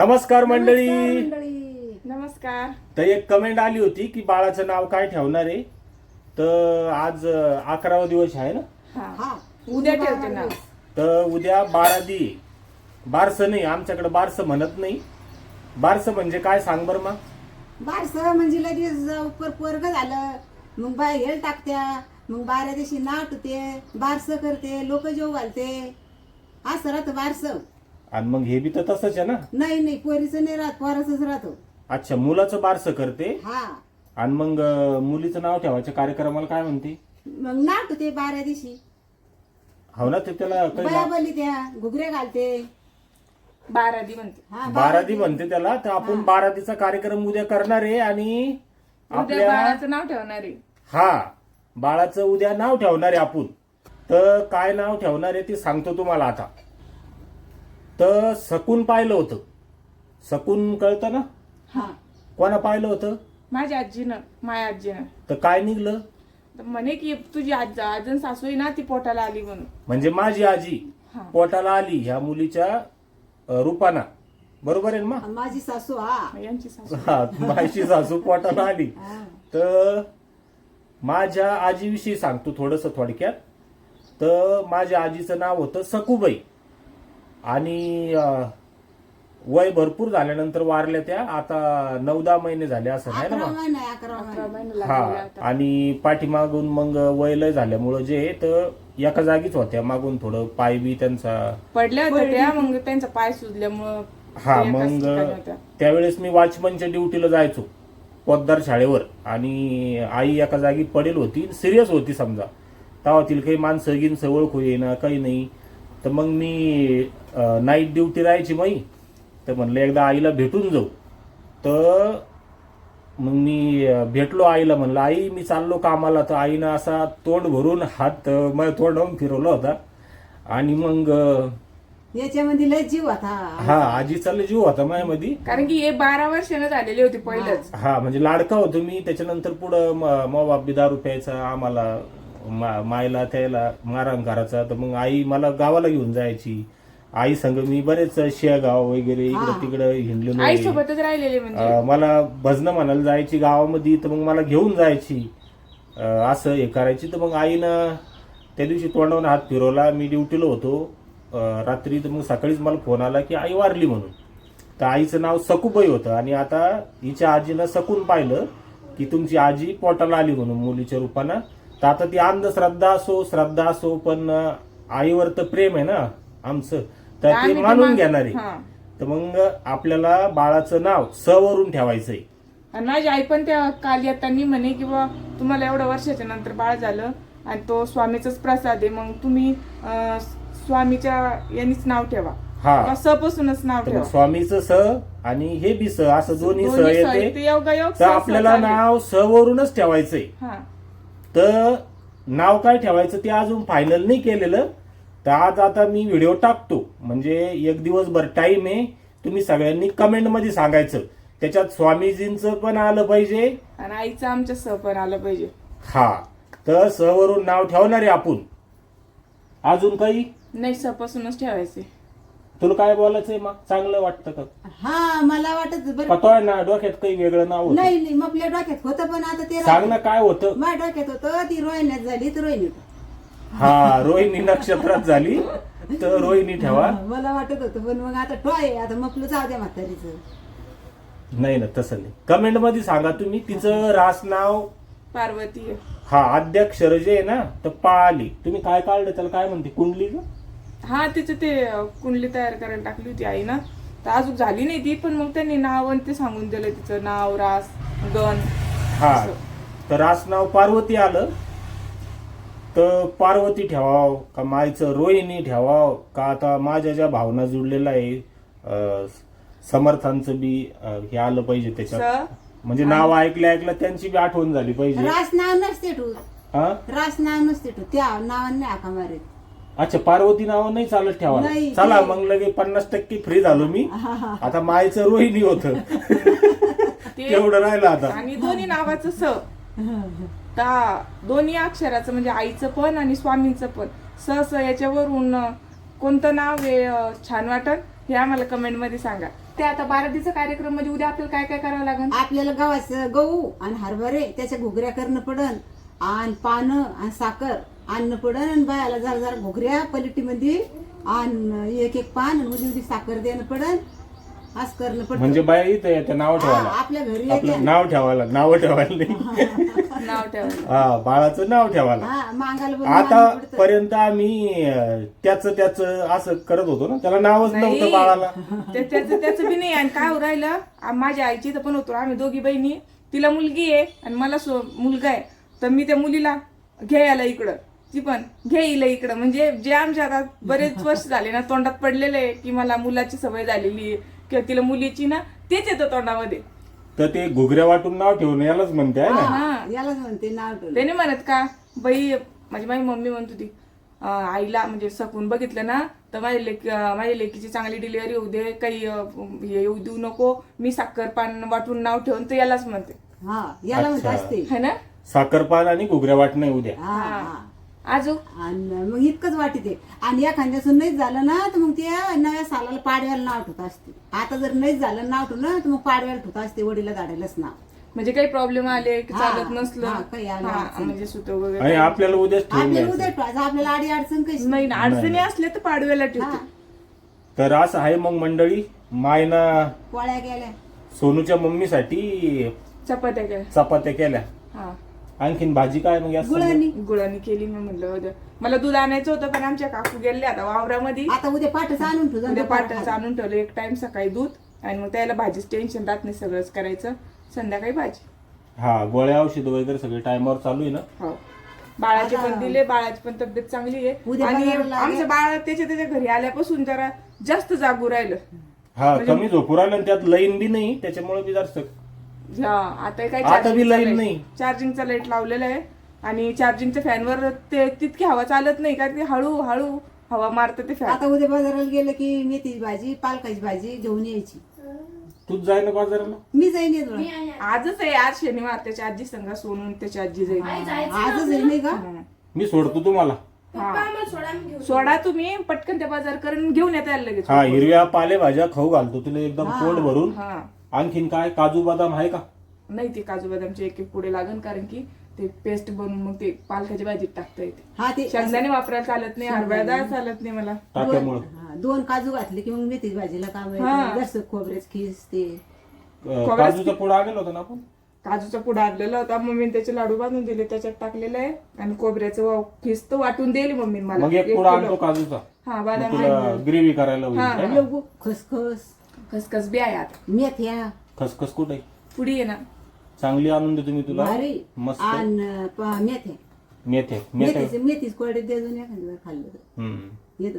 नमस्कार मंडळी. नमस्कार. तर एक कमेंट आली होती की बाळाचं नाव काय ठेवणार आहे? तर आज अकरावा दिवस आहे ना? हा. हा. उद्या ठेवते ना. तर उद्या बारादी. बारसं नाही आमच्याकडे बारसं म्हणत नाही. बारसं म्हणजे काय सांग बरं मग. बारस म्हणजे लगेच पोरग झालं. मग बाय हेळ टाकत्या. मग बारा दिवशी नाव टुते बारस करते लोक जेव घालते. असं राहतं बारस. आणि मग हे बी तर तसंच आहे ना? नाही नाही पोरीचं नाही राहत पोराचंच राहतो. अच्छा मुलाचं बारसं करते? हा. आणि मग अं, मुलीचं नाव ठेवायच्या कार्यक्रमाला काय म्हणते? मग नाव टुते बारा दिवशी. हो ना ते त्याला काही बया नाव- बली त्या घुगरे घालते. बारादी म्हणते. हा बारादी म्हणते त्याला तर आपण बारादीचा कार्यक्रम उद्या करणार आहे आणि उद्या आपल्या बाळाचं नाव ठेवणार आहे. हा बाळाचं उद्या नाव ठेवणार आहे आपण. तर काय नाव ठेवणार आहे ते सांगतो तुम्हाला आता. तर सकून पाहिलं होतं. सकून कळतं ना? हा. कोणा पाहिलं होतं? माझ्या आजीनं माया आजीनं. तर काय निघलं? तर म्हणे की तुझी आज आजन सासू आहे ना ती पोटाला आली म्हणून. म्हणजे माझी आजी हा. पोटाला आली ह्या मुलीच्या अ, रूपाना. बरोबर आहे ना माझी सासू हा. यांची सासू. हा माझी सासू पोटाला आली. हा. तर माझ्या आजीविषयी सांगतो थोडस थोडक्यात. तर माझ्या आजीचं नाव होतं सकुबाई. आणि वय भरपूर झाल्यानंतर वारल्या त्या. आता नऊ दहा महिने झाले असं नाही ना मग? हा आणि पाठीमागून मग वय लय झाल्यामुळं जे आहे, तर एका जागीच होत्या. मागून थोडं पाय बी त्यांचा पडल्या होत्या त्या मग त्यांचा पाय सुजल्यामुळं हा एकाच मग ठिकाणी होत्या. त्यावेळेस मी वॉचमनच्या ड्युटीला जायचो पोद्दार शाळेवर. आणि आई एका जागी पडेल होती सिरियस होती समजा. तेव्हा तिला काही माणसं गिनसं ओळखू येईना काही नाही. तर मग मी नाईट ड्युटी राहायची मग तर म्हणलं एकदा आईला भेटून जाऊ. तर मग मी भेटलो आईला म्हणलं आई मी चाललो कामाला. तर आईनं असा तोंड भरून हात माझ्या तोंडावून फिरवला होता. आणि मग याच्यामध्ये लय जीव होता. हा आजीचा लय जीव होता माझ्यामध्ये. कारण की हे बारा वर्षानं झालेले होते पहिलंच. हा म्हणजे लाडका होतो मी. त्याच्यानंतर पुढं म- मग बाप दारू प्यायचा आम्हाला. मा- मायला त्याला मारहाण करायचा. तर मग आई मला गावाला घेऊन जायची. आई संग मी बरेच शेगाव वगैरे इकडं तिकडं हिंडलेलो आई आहे. सोबतच राहिलेले म्हणजे? अं, मला भजनं म्हणायला जायची गावामध्ये तर मग मला घेऊन जायची. अं, असं हे करायची. तर मग आईनं त्या दिवशी तोंडावून हात फिरवला. मी ड्युटीला होतो. अं, रात्री तर मग सकाळीच मला फोन आला की आई वारली म्हणून. तर आईचं नाव सकुबाई होतं. आणि आता हिच्या आजीनं सकून पाहिलं की तुमची आजी पोटाला आली म्हणून मुलीच्या रूपानं. तर आता ती अंधश्रद्धा असो श्रद्धा असो पण आईवर तर प्रेम आहे ना आमचं. तर ते मानून मान- घेणार आहे. तर मग आपल्याला बाळाचं नाव स वरून ठेवायचंय. आणि माझी आई पण त्या काल येताना म्हणे की बा तुम्हाला एवढ्या वर्षाच्या नंतर बाळ झालं आणि तो स्वामीचाच प्रसाद आहे मग तुम्ही अं, स्वामीच्या यांनीच नाव ठेवा. हा. किंवा स पासूनच नाव तर मग ठेवा. स्वामीचं स आणि हे बी स असं दोन्ही स दोन्ही स येते. इथे योगायोग स- तर स आपल्याला चालेल. नाव स वरूनच ठेवायचंय. हा. तर नाव काय ठेवायचं ते अजून फायनल नाही केलेलं. तर आज आता मी व्हिडिओ टाकतो. म्हणजे एक दिवसभर टाइम आहे. तुम्ही सगळ्यांनी कमेंटमध्ये सांगायचं. त्याच्यात स्वामीजींचं पण आलं पाहिजे. आणि आईचं आमच्या स पण आलं पाहिजे. हा. तर स वरून नाव ठेवणार आहे आपण. अजून काही? नाही स पासूनच ठेवायचे. तुला काय बोलायचंय मग? चांगलं वाटतं का? हा मला वाटत बरं. पतोय ना डोक्यात काही वेगळं नाव होतं? नाही नाही मग आपल्या डोक्यात होतं पण आता ते सांग ना काय होतं? माझ्या डोक्यात होतं ती रोहिण्यात झाली तर रोहिणी हा रोहिणी नक्षत्रात झाली तर रोहिणी ठेवा. मला वाटत होतं पण मग आता टॉय आता मपलं जाऊ द्या म्हातारीचं. नाही ना तसं नाही. कमेंटमध्ये सांगा तुम्ही तिचं रास नाव? पार्वती. हा अध्यक्षर जे आहे ना तर पाळली तुम्ही काय काढलं त्याला काय म्हणते? कुंडली का? हा तिचं ते कुंडली तयार करायला टाकली होती आई ना. तर अजून झाली नाही ती पण मग त्यांनी नाव आणि ते सांगून दिलं तिचं नाव रास गण. हा. तर रास नाव पार्वती आलं. तर पार्वती ठेवाव का मायचं रोहिणी ठेवाव का आता माझ्या ज्या भावना जुडलेल्या आहे अं, समर्थांचं बी अं, हे आलं पाहिजे त्याच्यात. स म्हणजे नाव ऐकल्या ऐकल्या त्यांची बी आठवण झाली पाहिजे. रास नाव नसते टू हा? रास नाव नसते टू त्या नावाने हाका मारेल अच्छा पार्वती नाव नाही चालत ठेवा नाही, चला ते- मग लगे पन्नास टक्के फ्री झालो मी. आता मायचं रोहिणी होत. ते तेवढं राहिलं आता? आणि दोन्ही नावाचं स. का दोन्ही अक्षराचं म्हणजे आईचं पण आणि स्वामींचं पण. स स याच्यावरून अं, कोणतं नाव हे अं, छान वाटत हे आम्हाला कमेंटमध्ये सांगा. ते आता बारातीचा कार्यक्रम म्हणजे उद्या आपल्याला काय काय करावं लागेल आपल्याला गव्हाचं गहू आणि हरभरे त्याच्या घुगऱ्या करणं पडन. आणि पानं आणि साखर. आणणं पडन आणि बायाला जरा जरा घुगऱ्या पलिटीमध्ये आणि एक एक पान आणि उदी उदी साखर देणं पडन. असं करणं पडतं. म्हणजे बाया इथं येते नाव हा, ठेवायला. आपल्या घरी आपलं येते नाव ठेवायला नाव ठेवायला नाही. नाव ठेवायला. हा बाळाचं नाव ठेवायला. हा मागायला पण आता पडतं. पर्यंत आम्ही त्याच त्याच असं करत होतो ना त्याला नावच नव्हतं. बाळाला. ते- त्याचं त्याचं बी नाही. आणि काय होऊ राहिलं आ- माझ्या आईची तर पण होतो. आम्ही दोघी बहिणी. तिला मुलगी आहे आणि मला सो- मुलगा आहे. तर मी त्या मुलीला घ्यायला इकडं. ती पण घ्यायला इकडं. म्हणजे जे आमच्या आता बरेच वर्ष झाले ना तोंडात पडलेलं आहे की मला मुलाची सवय झालेली आहे. किंवा तिला मुलीची ना तेच येतं तोंडामध्ये. तर ते घुगऱ्या वाटून नाव ठेवून यालाच म्हणते आहे ना? हा. यालाच म्हणते नाव ठेवलं त्याने म्हणत का बाई माझी माझी मम्मी म्हणत होती अं, आईला म्हणजे सकून बघितलं ना तर माझ्या लेक अं, माझ्या लेकीची चांगली डिलिव्हरी होऊ दे काही अं, हे येऊ देऊ नको मी साखर पान वाटून नाव ठेवून तर यालाच म्हणते. हा याला म्हणत अच्छा. असते. है ना? साखरपान आणि घुगऱ्या वाटणं उद्या हा. हा. आजो? आणि मग इतकंच वाटी ते आणि एखाद्यासून नाहीच झालं ना तर मग ते नव्या सालाला पाडव्याला नाव ठेवत असते. आता जर नाहीच झालं नाव ठेवलं तर मग पाडव्याला ठेवत असते वडीला झाडायलाच नाव. म्हणजे काही प्रॉब्लेम आले की हा, चालत नसलं? काही आलं हा. म्हणजे सुत आणि वगैरे आपल्याला उद्याच ठेवून आपल्याला द्यायचं. उद्या ठेवायचं. आपल्याला आडी अडचण कशी? नाही ना, अडचणी असल्या तर पाडव्याला ठेवते. तर असं आहे मग मंडळी मायना पोळ्या गेल्या सोनूच्या मम्मीसाठी चपात्या काय चपात्या केल्या. हा. आणखीन भाजी काय मग या गुळानी. गुळाने केली मी म्हणलं उद्या मला दूध आणायचं होतं पण आमच्या काकू गेले आता वावरामध्ये. आता उद्या पाठच आणून ठेवू उद्या पाठच आणून ठेवलं एक टाइम सकाळी दूध आणि मग त्याला भाजीच टेन्शन राहत नाही सगळंच करायचं. संध्याकाळी भाजी. हा गोळ्या औषध वगैरे सगळे टायमावर चालू आहे ना? हो. बाळाचे पण दिले बाळाची पण तब्येत चांगली आहे. उद्या आणि लागेल. आमचं बाळ त्याच्या त्याच्या घरी आल्यापासून जरा जास्त जागू राहिलं. हा कमी झोपू राहिलं आणि त्यात लाईन बी नाही त्याच्यामुळे बी जास्त हा आता काय आता बी लाईन नाही. चार्जिंगचा लाइट लावलेला आहे. आणि चार्जिंगच्या फॅनवर ते तितकी हवा चालत नाही कारण ते हळू हळू हवा मारतं ते फॅन आता उद्या बाजाराला गेलं की मेथीची भाजी पालकाची भाजी घेऊन यायची. तूच जाय ना बाजाराला? मी जाईन येतो आजच आहे आज शनिवार त्याच्या आजी संघा सोनून त्याची आजी जाईल. आजच आहे नाही का? मी सोडतो तुम्हाला. सोडा तुम्ही पटकन त्या बाजार करून घेऊन येता यायला लगेच. हा हिरव्या पालेभाज्या खाऊ घालतो तुला एकदम पोट भरून. हा. आणखीन काय? काजू बदाम आहे का? नाही ते काजू बदामचे एक एक पुढे लागन कारण की ते पेस्ट बनवून मग ते पालकाच्या भाजीत टाकता येते. हा ते शेंगदाणे वापरायला चालत नाही हरभरा डाळ चालत नाही मला. टाक्यामुळं हा, दोन काजू घातले की मग मेथीची भाजीला काम हा. जसं खोबरेच खीस ते. अं, काजूचा पोळा आणला होता ना आपण? काजूचा पुडा आणलेला होता मम्मीने त्याचे लाडू बांधून दिले त्याच्यात टाकलेलं आहे. आणि खोबऱ्याचं वा- खीस तर वाटून दिली मम्मी मला. मग एक एक पोळा किलो. आणतो काजूचा. हा मग बदाम तुला ग्रेव्ही करायला होईल. हा. खसखस. खसखस बी आहे आता. मेथ्या खसखस कुठे पुडी आहे ना. चांगली आणून देतो मी तुला. भारी मस्त. आणि प- मेथ्या मेथे मेथे. मेथीचे मेथीच कोरडे देऊन एखादी वेळ खाल्लं तर. हम्म. येत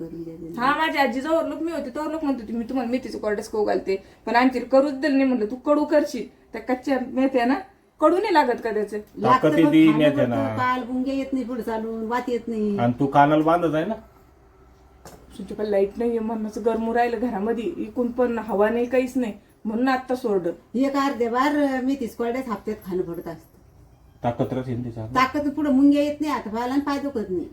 करून हा माझी आजी जवळ लोक मी होते तर लोक म्हणत होती मी तुम्हाला मेथीचं कोरडेच खाऊ घालते पण आणखी करूच दिलं नाही म्हणलं तू कडू करशील. त्या कच्च्या मेथ्या ना कडू नाही लागत का त्याचे? ताकद येते मेथ्यानं. काल गुंगे येत नाही पुढे चालून वात येत नाही. आणि तू कानाला बांधत आहे ना? तुमच्या पण लाइट नाहीये म्हणून गरमू राहिलं घरामध्ये. इकून पण हवा नाही काहीच नाही. म्हणून आता सोडलं. एक अर्ध्या बार मेथीच कोरड्याच हप्त्यात खाणं पडत असतं. ताकद राहते ना त्याच्यात. ताकद पुढे मुंग्या येत नाही आता पाहायला पाय दुखत नाही.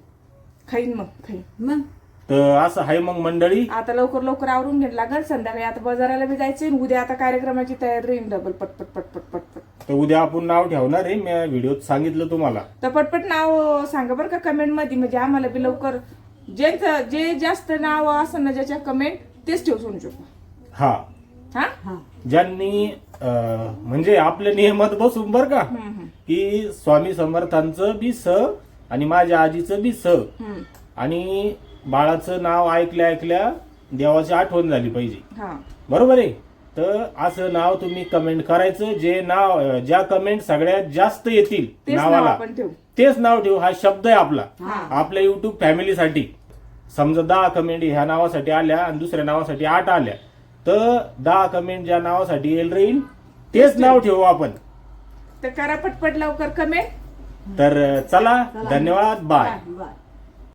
खाईन मग खाईन. मग? तर असं आहे मग मंडळी. आता लवकर लवकर आवरून घ्यायला लागल. संध्याकाळी आता बाजाराला बी जायचंय आणि उद्या आता कार्यक्रमाची तयारी राहील डबल पटपट पटपट पटपट तर उद्या आपण नाव ठेवणार आहे. मी व्हिडिओत सांगितलं तुम्हाला. तर पटपट नाव सांगा बरं का कमेंटमध्ये. म्हणजे आम्हाला बी लवकर ज्यांचं जे जास्त नाव असं ना ज्याच्या कमेंट तेच ठेव सोनू शकतो हा. हा? हा. ज्यांनी अं, म्हणजे आपल्या नियमात बसून बर का हम्म, हम्म, की स्वामी समर्थांचं बी स आणि माझ्या आजीचं बी स. हम्म. आणि बाळाचं नाव ऐकल्या ऐकल्या देवाची आठवण झाली पाहिजे. हा. बरोबर आहे? तर असं नाव तुम्ही कमेंट करायचं जे नाव अं, ज्या कमेंट सगळ्यात जास्त येतील तेच नाव नावाला. आपण ठेवू. तेच नाव ठेवू हा शब्द आहे आपला. आपल्या युट्यूब फॅमिलीसाठी समजा दहा कमेंट ह्या नावासाठी आल्या आणि दुसऱ्या नावासाठी आठ आल्या. तर दहा कमेंट ज्या नावासाठी येईल राहील तेच नाव ठेवू. आपण. तर करा पटपट लवकर कमेंट तर चला धन्यवाद बाय बाय